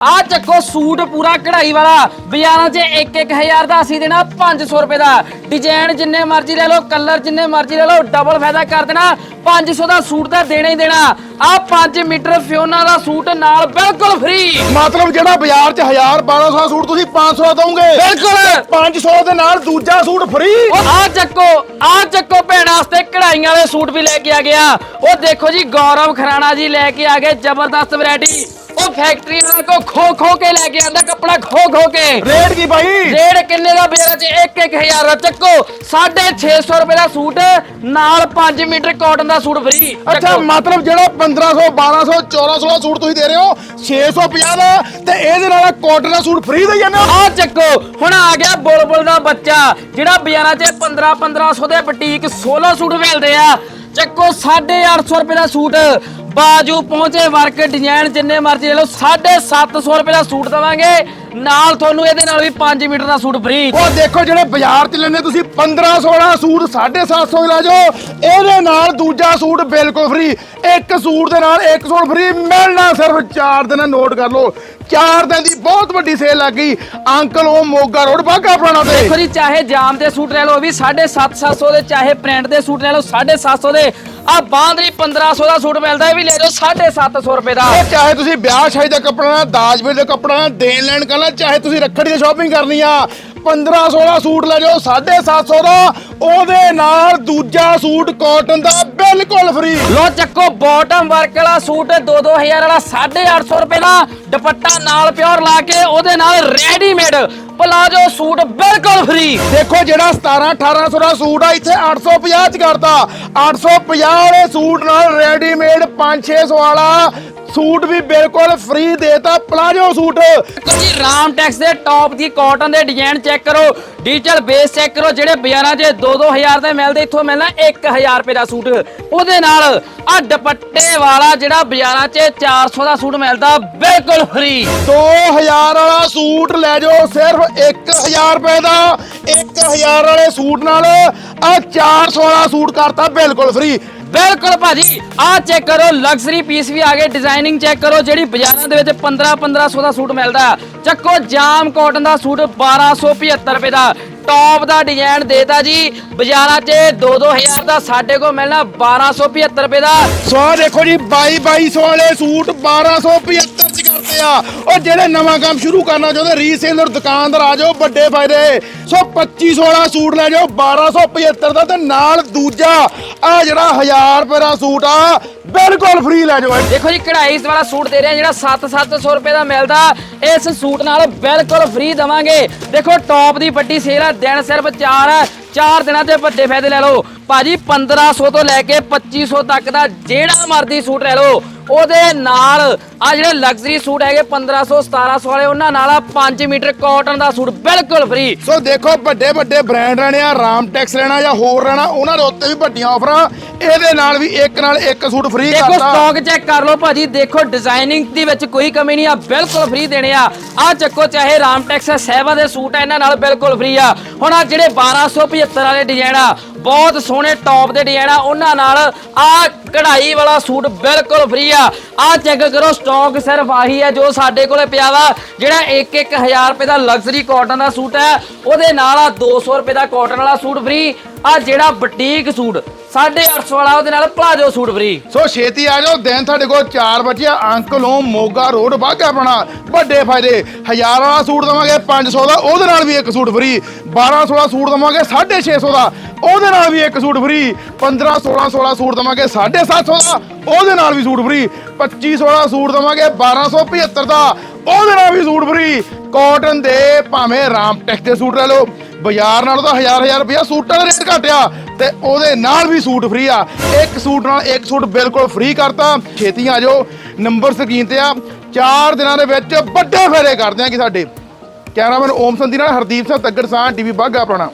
ਆ ਚੱਕੋ ਸੂਟ ਪੂਰਾ ਕਢਾਈ ਵਾਲਾ। ਬਾਜ਼ਾਰਾਂ 'ਚ 1-1000 ਦਾ ਅਸੀਂ ਦੇਣਾ 500 ਰੁਪਏ ਦਾ। ਡਿਜ਼ਾਈਨ ਜਿੰਨੇ ਮਰਜ਼ੀ ਲੈ ਲਓ ਕਲਰ ਜਿੰਨੇ ਮਰਜ਼ੀ ਲੈ ਲਓ ਡਬਲ ਫਾਇਦਾ ਕਰ ਦੇਣਾ 500 ਦਾ ਸੂਟ ਤਾਂ ਦੇਣਾ ਹੀ ਦੇਣਾ। ਆ 5 ਮੀਟਰ ਫਿਓਨਾ ਦਾ ਸੂਟ ਨਾਲ ਬਿਲਕੁਲ ਫ੍ਰੀ ਮਤਲਬ ਜਿਹੜਾ ਬਾਜ਼ਾਰ 'ਚ 1000 1200 ਦਾ ਸੂਟ ਤੁਸੀਂ 500 ਦਾ ਦੋਗੇ ਬਿਲਕੁਲ। 500 ਦੇ ਨਾਲ ਦੂਜਾ ਸੂਟ ਫ੍ਰੀ ਆ ਚੱਕੋ ਆ ਚੱਕੋ ਭੈਣਾਂ ਵਾਸਤੇ ਕਢਾਈਆਂ ਵਾਲੇ ਸੂਟ ਵੀ ਲੈ ਕੇ ਆ ਗਿਆ। ਉਹ ਦੇਖੋ ਜੀ ਗੌਰਵ ਖਰਾਣਾ ਜੀ ਲੈ ਕੇ ਆ ਗਏ ਜ਼ਬਰਦਸਤ ਵੈਰਾਈਟੀ ਉਹ ਫੈਕਟਰੀ ਵਾਲਾ ਕੋ ਖੋ ਖੋ ਕੇ ਲੈ ਕੇ ਆਂਦਾ ਕੱਪੜਾ ਖੋ ਖੋ ਕੇ। ਰੇਟ ਕੀ ਬਾਈ? ਰੇਟ ਕਿੰਨੇ ਦਾ ਬਾਜ਼ਾਰਾਂ 'ਚ 1-1000 ਦਾ ਚੱਕੋ। 650 ਰੁਪਏ ਦਾ ਸੂਟ ਨਾਲ 5 ਮੀਟਰ ਕਾਟਨ ਦਾ ਸੂਟ ਫ੍ਰੀ ਅੱਛਾ ਮਤਲਬ ਜਿਹੜਾ 1500 1200 1400 ਦਾ ਸੂਟ ਤੁਸੀਂ ਦੇ ਰਹੇ ਹੋ 650 ਦਾ ਤੇ ਇਹਦੇ ਨਾਲ ਕਾਟਨ ਦਾ ਸੂਟ ਫ੍ਰੀ ਦੇ ਜਾਂਦੇ ਹੋ? ਆ ਚੱਕੋ ਹੁਣ ਆ ਗਿਆ ਬੁਲਬੁਲ ਦਾ ਬੱਚਾ ਜਿਹੜਾ ਬਾਜ਼ਾਰਾਂ 'ਚ 15 1500 ਦੇ ਬੁਟੀਕ 16 ਸੂਟ ਮਿਲਦੇ ਆ। ਚੱਕੋ 850 ਰੁਪਏ ਦਾ ਸੂਟ ਬਾਜੂ ਪਹੁੰਚੇ ਵਰਕ ਡਿਜ਼ਾਈਨ ਜਿੰਨੇ ਮਰਜ਼ੀ ਲੈ ਲਓ 750 ਰੁਪਏ ਦਾ ਸੂਟ ਦਵਾਂਗੇ। ਨਾਲ ਤੁਹਾਨੂੰ ਇਹਦੇ ਨਾਲ ਵੀ 5 ਮੀਟਰ ਦਾ ਸੂਟ ਫ੍ਰੀ ਉਹ ਦੇਖੋ ਜਿਹੜੇ ਬਾਜ਼ਾਰ 'ਚ ਲੈਂਦੇ ਤੁਸੀਂ 1500 ਦਾ ਸੂਟ 750 ਲੈ ਜਾਓ। ਇਹਦੇ ਨਾਲ ਦੂਜਾ ਸੂਟ ਬਿਲਕੁਲ ਫ੍ਰੀ ਇੱਕ ਸੂਟ ਦੇ ਨਾਲ ਇੱਕ ਸੂਟ ਫ੍ਰੀ ਮਿਲਣਾ ਸਿਰਫ 4 ਦਿਨ ਨੋਟ ਕਰ ਲਓ। 4 ਦਿਨ ਦੀ ਬਹੁਤ ਵੱਡੀ ਸੇਲ ਲੱਗ ਗਈ। ਅੰਕਲ ਉਹ ਮੋਗਾ ਰੋਡ ਬਾਗਾ ਪੁਰਾਣਾ ਤੇ। ਦੇਖੋ ਜੀ ਚਾਹੇ ਜਾਮ ਦੇ ਸੂਟ ਲੈ ਲਓ ਉਹ ਵੀ 750 ਦੇ ਚਾਹੇ ਪ੍ਰਿੰਟ ਦੇ ਸੂਟ ਲੈ ਲਓ 750 ਦੇ। ਆ ਬਾਂਦਰੀ 1500 ਦਾ ਸੂਟ ਮਿਲਦਾ, ਇਹ ਵੀ ਲੈ ਜਾਓ 750 ਰੁਪਏ ਦਾ। ਉਹ ਚਾਹੇ ਤੁਸੀਂ ਵਿਆਹ ਸ਼ਾਦੀ ਦਾ ਕੱਪੜਾ ਨਾ ਦਾਜ ਵੇਲੇ ਦਾ ਕੱਪੜਾ ਨਾ ਦੇਣ ਲੈਣ ਕਰਨਾ, ਚਾਹੇ ਤੁਸੀਂ ਰੱਖੜੀ ਦੀ ਸ਼ਾਪਿੰਗ ਕਰਨੀ ਆ। 1500 ਦਾ ਸੂਟ ਲੈ ਜਾਓ 750 ਦਾ ਉਹਦੇ ਨਾਲ ਦੂਜਾ ਸੂਟ ਕਾਟਨ ਦਾ ਬਿਲਕੁਲ ਫ੍ਰੀ ਲੋ ਚੱਕੋ ਬਾਟਮ ਵਰਕ ਵਾਲਾ ਸੂਟ 2-2000 ਵਾਲਾ 850 ਰੁਪਏ ਦਾ ਦੁਪੱਟਾ ਨਾਲ ਪਿਓਰ ਲਾ ਕੇ ਉਹਦੇ ਨਾਲ ਰੈਡੀਮੇਡ ਪਲਾਜੋ ਸੂਟ ਬਿਲਕੁਲ ਫ੍ਰੀ ਦੇਖੋ ਜਿਹੜਾ 17 1800 ਦਾ ਸੂਟ ਆ ਇੱਥੇ 850 ਚ ਕਰਤਾ। 850 ਵਾਲੇ ਸੂਟ ਨਾਲ ਰੈਡੀਮੇਡ 5-600 ਵਾਲਾ ਸੂਟ ਵੀ ਬਿਲਕੁਲ ਫ੍ਰੀ ਦੇਤਾ ਪਲਾਜੋ ਸੂਟ। ਜੀ ਰਾਮ ਟੈਕਸ ਦੇ ਟੌਪ ਦੀ ਕਾਟਨ ਦੇ ਡਿਜ਼ਾਈਨ ਚੈੱਕ ਕਰੋ ਡਿਜੀਟਲ ਬੇਸ ਚੈੱਕ ਕਰੋ ਜਿਹੜੇ ਬਾਜ਼ਾਰਾਂ 'ਚ 2-2000 ਦੇ ਮਿਲਦੇ ਇੱਥੋਂ ਮਿਲਣਾ 1000 ਰੁਪਏ ਦਾ ਸੂਟ। ਉਹਦੇ ਨਾਲ ਆ ਦੁਪੱਟੇ ਵਾਲਾ ਜਿਹੜਾ ਬਾਜ਼ਾਰਾਂ 'ਚ 400 ਦਾ ਸੂਟ ਮਿਲਦਾ ਬਿਲਕੁਲ ਫ੍ਰੀ 2000 ਵਾਲਾ ਸੂਟ ਲੈ ਜਾਓ ਸਿਰਫ 1000 ਰੁਪਏ ਦਾ। 1000 ਵਾਲੇ ਸੂਟ ਨਾਲ ਆ 400 ਵਾਲਾ ਸੂਟ ਕਰਤਾ ਬਿਲਕੁਲ ਫ੍ਰੀ ਬਿਲਕੁਲ ਭਾਜੀ, ਆਹ ਚੈੱਕ ਕਰੋ ਲਗਜ਼ਰੀ ਪੀਸ ਵੀ ਆ ਗਏ ਡਿਜ਼ਾਈਨਿੰਗ ਚੈੱਕ ਕਰੋ, ਜਿਹੜੀ ਬਾਜ਼ਾਰਾਂ ਦੇ ਵਿੱਚ 15 1500 ਦਾ ਸੂਟ ਮਿਲਦਾ। ਚੱਕੋ, ਜਾਮ ਕਾਟਨ ਦਾ ਸੂਟ 1275 ਰੁਪਏ ਦਾ। ਟੌਪ ਦਾ ਡਿਜ਼ਾਈਨ ਦੇਤਾ ਜੀ, ਬਾਜ਼ਾਰਾਂ 'ਚ 2-2000 ਦਾ ਸਾਡੇ ਕੋਲ ਮਿਲਣਾ 1275 ਰੁਪਏ ਦਾ। ਸੋ ਦੇਖੋ ਜੀ 22 2200 ਵਾਲੇ ਸੂਟ 1275 ਚ ਕਰਦੇ ਆ। ਉਹ ਜਿਹੜੇ ਨਵਾਂ ਕੰਮ ਸ਼ੁਰੂ ਕਰਨਾ ਚਾਹੁੰਦੇ ਰੀਸੇਲਰ ਦੁਕਾਨਦਾਰ ਆ ਜਾਓ, ਵੱਡੇ ਫਾਇਦੇ। ਸੋ 2500 ਵਾਲਾ ਸੂਟ ਲੈ ਜਾਓ 1275 ਦਾ ਤੇ ਨਾਲ ਦੂਜਾ ਆ ਜਿਹੜਾ 1000 ਰੁਪਏ ਦਾ ਸੂਟ ਆ, ਬਿਲਕੁਲ ਫ੍ਰੀ ਲੈ ਜਾਓ। ਦੇਖੋ ਜੀ, ਕਢਾਈ ਵਾਲਾ ਸੂਟ ਦੇ ਰਿਹਾ ਆ ਜਿਹੜਾ 7-700 ਰੁਪਏ ਦਾ ਮਿਲਦਾ। ਇਸ ਸੂਟ ਨਾਲ ਬਿਲਕੁਲ ਫ੍ਰੀ ਦਵਾਂਗੇ। ਦੇਖੋ ਟੌਪ ਦੀ ਵੱਡੀ ਸੇਲ ਆ ਦਿਨ ਸਿਰਫ 4 ਹੈ ਚਾਰ ਦਿਨਾਂ ਤੇ ਵੱਡੇ ਫਾਇਦੇ ਲੈ ਲਓ। ਭਾਜੀ 1500 ਤੋਂ ਲੈ ਕੇ 2500 ਤੱਕ ਦਾ ਜਿਹੜਾ ਮਰਜ਼ੀ ਸੂਟ ਲੈ ਲਓ। ਉਹਦੇ ਨਾਲ ਆ ਜਿਹੜੇ ਲਗਜ਼ਰੀ ਸੂਟ ਹੈਗੇ 1500 1700 ਵਾਲੇ ਉਹਨਾਂ ਨਾਲ ਆ 5 ਮੀਟਰ ਕਾਟਨ ਦਾ ਸੂਟ ਬਿਲਕੁਲ ਫ੍ਰੀ ਸੋ ਦੇਖੋ ਵੱਡੇ ਵੱਡੇ ਬ੍ਰਾਂਡ ਲੈਣੇ ਆ ਰਾਮ ਟੈਕਸ ਲੈਣਾ ਜਾਂ ਹੋਰ ਲੈਣਾ ਉਹਨਾਂ ਦੇ ਉੱਤੇ ਵੀ ਵੱਡੀਆਂ ਆਫਰਾਂ ਇਹਦੇ ਨਾਲ ਵੀ ਇੱਕ ਨਾਲ ਇੱਕ ਸੂਟ ਫ੍ਰੀ ਦੇਖੋ ਕਰਤਾ। ਸਟਾਕ ਚੈੱਕ ਕਰ ਲਓ ਭਾਜੀ ਦੇਖੋ ਡਿਜ਼ਾਈਨਿੰਗ ਦੀ ਵਿੱਚ ਕੋਈ ਕਮੀ ਨਹੀਂ ਆ ਬਿਲਕੁਲ ਫ੍ਰੀ ਦੇਣੇ ਆ। ਆ ਚੱਕੋ, ਚਾਹੇ ਰਾਮਟੈਕਸ ਸਹਿਬਾ ਦੇ ਸੂਟ ਆ, ਇਹਨਾਂ ਨਾਲ ਬਿਲਕੁਲ ਫ੍ਰੀ ਆ। ਹੁਣ ਆ ਜਿਹੜੇ 1275 ਵਾਲੇ ਡਿਜ਼ਾਈਨ ਆ, ਬਹੁਤ ਸੋਹਣੇ ਟੌਪ ਦੇ ਡਿਜ਼ਾਈਨ ਆ, ਉਹਨਾਂ ਨਾਲ ਆ ਕਢਾਈ ਵਾਲਾ ਸੂਟ ਬਿਲਕੁਲ ਫ੍ਰੀ ਆ। ਆ ਚੈੱਕ ਕਰੋ ਸਟਾਕ ਸਿਰਫ ਆਹੀ ਹੈ ਜੋ ਸਾਡੇ ਕੋਲੇ ਪਿਆ ਵਾ, ਜਿਹੜਾ 1-1000 ਰੁਪਏ ਦਾ ਲਗਜ਼ਰੀ ਕਾਟਨ ਦਾ ਸੂਟ ਹੈ ਉਹਦੇ ਨਾਲ ਆ 200 ਰੁਪਏ ਦਾ ਕਾਟਨ ਵਾਲਾ ਸੂਟ ਫ੍ਰੀ ਆ ਜਿਹੜਾ ਬੁਟੀਕ ਸੂਟ 850 ਵਾਲਾ ਉਹਦੇ ਨਾਲ ਪਲਾਜੋ ਸੂਟ ਫ੍ਰੀ ਸੋ ਛੇਤੀ ਆ ਜਾਓ, ਦਿਨ ਤੁਹਾਡੇ ਕੋਲ 4 ਵਜੇ ਅੰਕਲੋਂ ਮੋਗਾ ਰੋਡ ਬਾਗਾ ਬਣਾ। ਵੱਡੇ ਫਾਇਦੇ, ਹਜ਼ਾਰ ਵਾਲਾ ਸੂਟ ਦਵਾਂਗੇ 500 ਦਾ, ਉਹਦੇ ਨਾਲ ਵੀ ਇੱਕ ਸੂਟ ਫ੍ਰੀ 1200 ਦਾ ਸੂਟ ਦਵਾਂਗੇ 650 ਦਾ, ਉਹਦੇ ਨਾਲ ਵੀ ਇੱਕ ਸੂਟ ਫ੍ਰੀ 15 16 16 ਸੂਟ ਦਵਾਂਗੇ 750 ਦਾ, ਉਹਦੇ ਨਾਲ ਵੀ ਸੂਟ ਫ੍ਰੀ 2500 ਦਾ ਸੂਟ ਦਵਾਂਗੇ 1275 ਦਾ, ਉਹਦੇ ਨਾਲ ਵੀ ਸੂਟ ਫ੍ਰੀ ਕਾਟਨ ਦੇ ਭਾਵੇਂ ਰਾਮ ਟੈਕਸ ਦੇ ਸੂਟ ਲੈ ਲਓ। ਬਾਜ਼ਾਰ ਨਾਲੋਂ ਤਾਂ ਹਜ਼ਾਰ ਹਜ਼ਾਰ ਰੁਪਇਆ ਸੂਟਾਂ ਦਾ ਰੇਟ ਘਟਿਆ ਤੇ ਉਹਦੇ ਨਾਲ ਵੀ ਸੂਟ ਫ੍ਰੀ ਆ। ਇੱਕ ਸੂਟ ਨਾਲ ਇੱਕ ਸੂਟ ਬਿਲਕੁਲ ਫ੍ਰੀ ਕਰਤਾ। ਛੇਤੀ ਆ ਜਾਓ। ਨੰਬਰ ਸਕਰੀਨ ਤੇ ਆ। ਚਾਰ ਦਿਨਾਂ ਦੇ ਵਿੱਚ ਵੱਡੇ ਫੇਰੇ ਕਰਦੇ ਆ ਕਿ ਸਾਡੇ। ਕੈਮਰਾਮੈਨ ਓਮ ਸੰਧੀ ਨਾਲ ਹਰਦੀਪ ਸਿੰਘ ਤੱਗੜ ਸਾਹ ਟੀਵੀ ਬਾਗਾ ਆਪਣਾ